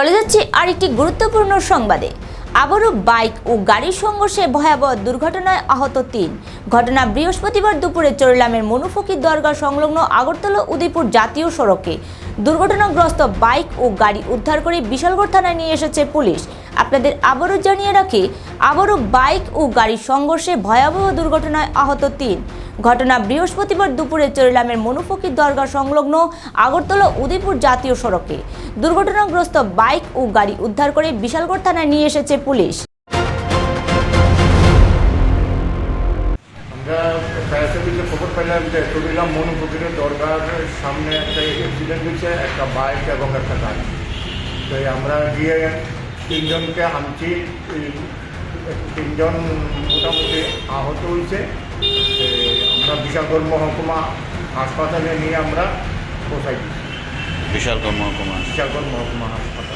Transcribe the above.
চলে যাচ্ছে আরেকটি গুরুত্বপূর্ণ সংবাদে। আবারও বাইক ও গাড়ির সংঘর্ষে ভয়াবহ দুর্ঘটনায় আহত তিন। ঘটনা বৃহস্পতিবার দুপুরে চরিলামের মনুফকির দরগা সংলগ্ন আগরতলা উদয়পুর জাতীয় সড়কে। দুর্ঘটনাগ্রস্ত বাইক ও গাড়ি উদ্ধার করে বিশালগড় থানায় নিয়ে এসেছে পুলিশ। আপনাদের আবারও জানিয়ে রাখি, আবারও বাইক ও গাড়ির সংঘর্ষে ভয়াবহ দুর্ঘটনায় আহত তিন। ঘটনা বৃহস্পতিবার দুপুরে চরিলামের মনুফকির দরগা সংলগ্ন আগরতলা উদয়পুর জাতীয় সড়কে। দুর্ঘটনাগ্রস্ত বাইক ও গাড়ি উদ্ধার করে বিশালগড় থানায় নিয়ে এসেছে পুলিশ। খবর পেলাম যে দরগার সামনে একটা অ্যাক্সিডেন্ট হয়েছে, একটা বাইক এবং একটা গাড়ি। তো আমরা গিয়ে তিনজনকে আনছি। তিনজন মোটামুটি আহত হয়েছে। বিশালগড় মহকুমা হাসপাতালে নিয়ে আমরা পৌঁছাই দিচ্ছি বিশাল মহকুমা। বিশালগড় মহকুমা হাসপাতাল।